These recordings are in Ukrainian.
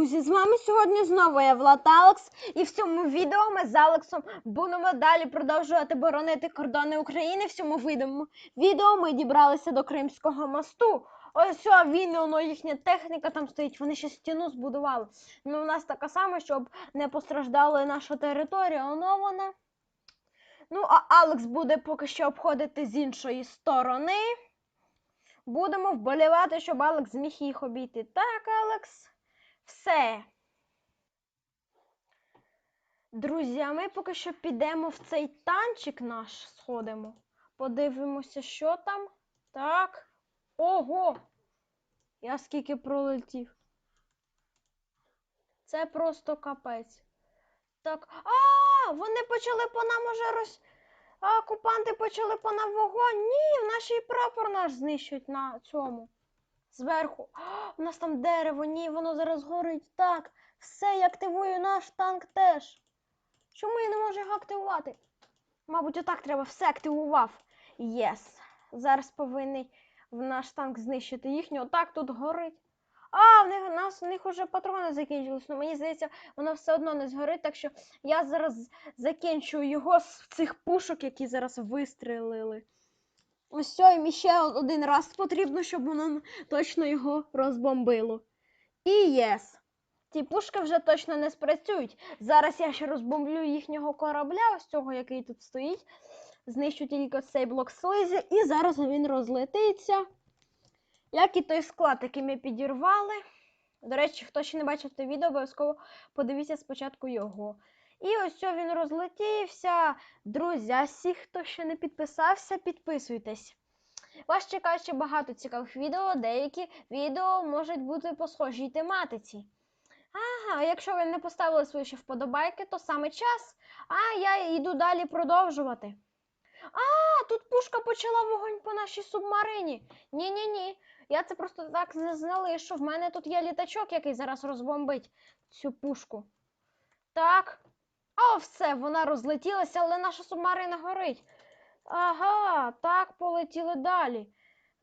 друзі! З вами сьогодні знову я Влад Алекс, і в цьому відео ми з Алексом будемо далі продовжувати боронити кордони України. В цьому відео, ми дібралися до Кримського мосту. Ось він, воно їхня техніка там стоїть. Вони ще стіну збудували. Ну, у нас така сама, щоб не постраждала наша територія. Воно вона. Ну, а Алекс буде поки що обходити з іншої сторони. Будемо вболівати, щоб Алекс зміг їх обійти. Так, Алекс. Все. Друзі, а ми поки що підемо в цей танчик наш сходимо. Подивимося, що там. Так. Ого! Я скільки пролетів. Це просто капець. Так. А, вони почали по нам уже роз. А окупанти почали по нам вогонь. Ні, в нашій прапор наш знищують на цьому. Зверху. У нас там дерево, ні, воно зараз горить. Так, все, я активую наш танк теж. Чому я не можу його активувати? Мабуть, отак треба все активував. Єс. Зараз повинен наш танк знищити їхнього. Так, тут горить. А, в них, у нас, в них вже патрони закінчились. Ну, мені здається, воно все одно не згорить, так що я зараз закінчую його з цих пушок, які зараз вистрелили. Ось сьо, і ще один раз потрібно, щоб воно точно його розбомбило. І єс. Ці пушки вже точно не спрацюють. Зараз я ще розбомблю їхнього корабля, ось цього, який тут стоїть. Знищу тільки цей блок слизі, і зараз він розлетиться. Як і той склад, який ми підірвали. До речі, хто ще не бачив те відео, обов'язково подивіться спочатку його. І ось що він розлетівся. Друзі, всі, хто ще не підписався, підписуйтесь. Вас чекає ще багато цікавих відео, деякі відео можуть бути по схожій тематиці. Ага, якщо ви не поставили свої ще вподобайки, то саме час. А я йду далі продовжувати. А, тут пушка почала вогонь по нашій субмарині. Ні-ні-ні. Я це просто так не залишу. В мене тут є літачок, який зараз розбомбить цю пушку. Так. О, все, вона розлетілася, але наша субмарина горить. Ага, так, полетіли далі.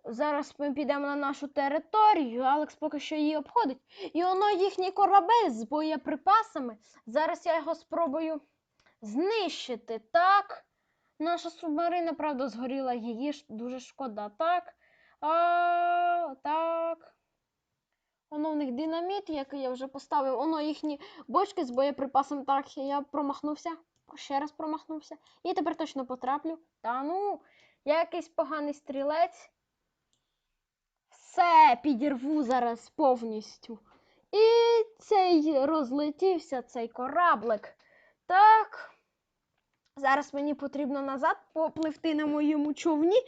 Зараз ми підемо на нашу територію. Алекс поки що її обходить. І воно їхній корабель з боєприпасами. Зараз я його спробую знищити. Так. Наша субмарина, правда, згоріла, її дуже шкода. Так. А, так. Воно в них динаміт, який я вже поставив. Воно їхні бочки з боєприпасом. Так, я промахнувся. Ще раз промахнувся. І тепер точно потраплю. Та ну, я якийсь поганий стрілець. Все, підірву зараз повністю. І цей розлетівся, цей кораблик. Так. Зараз мені потрібно назад попливти на моєму човні.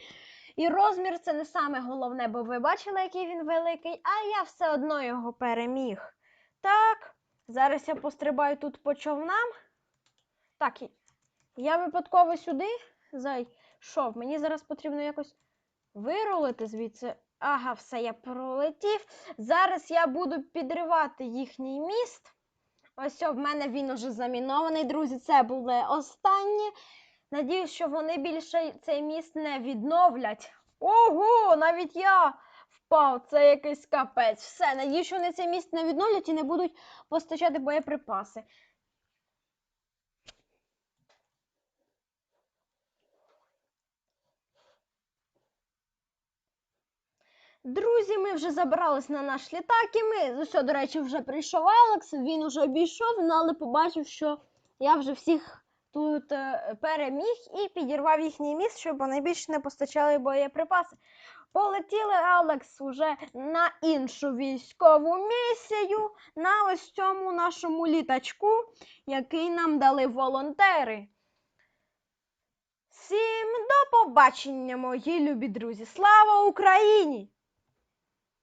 І розмір це не саме головне, бо ви бачили, який він великий, а я все одно його переміг. Так, зараз я пострибаю тут по човнам. Так, я випадково сюди зайшов. Мені зараз потрібно якось вирулити звідси. Ага, все, я пролетів. Зараз я буду підривати їхній міст. Ось в мене він уже замінований, друзі. Це буде останнє. Надіюсь, що вони більше цей міст не відновлять. Ого, навіть я впав. Це якийсь капець. Все, надіюсь, що вони цей міст не відновлять і не будуть постачати боєприпаси. Друзі, ми вже забрались на наш літак, і ми, все, до речі, вже прийшов Алекс, він уже обійшов, ну, але побачив, що я вже всіх тут е, переміг і підірвав їхній міст, щоб вони більше не постачали боєприпаси. Полетіли Алекс уже на іншу військову місію, на ось цьому нашому літачку, який нам дали волонтери. Всім до побачення, мої любі друзі! Слава Україні!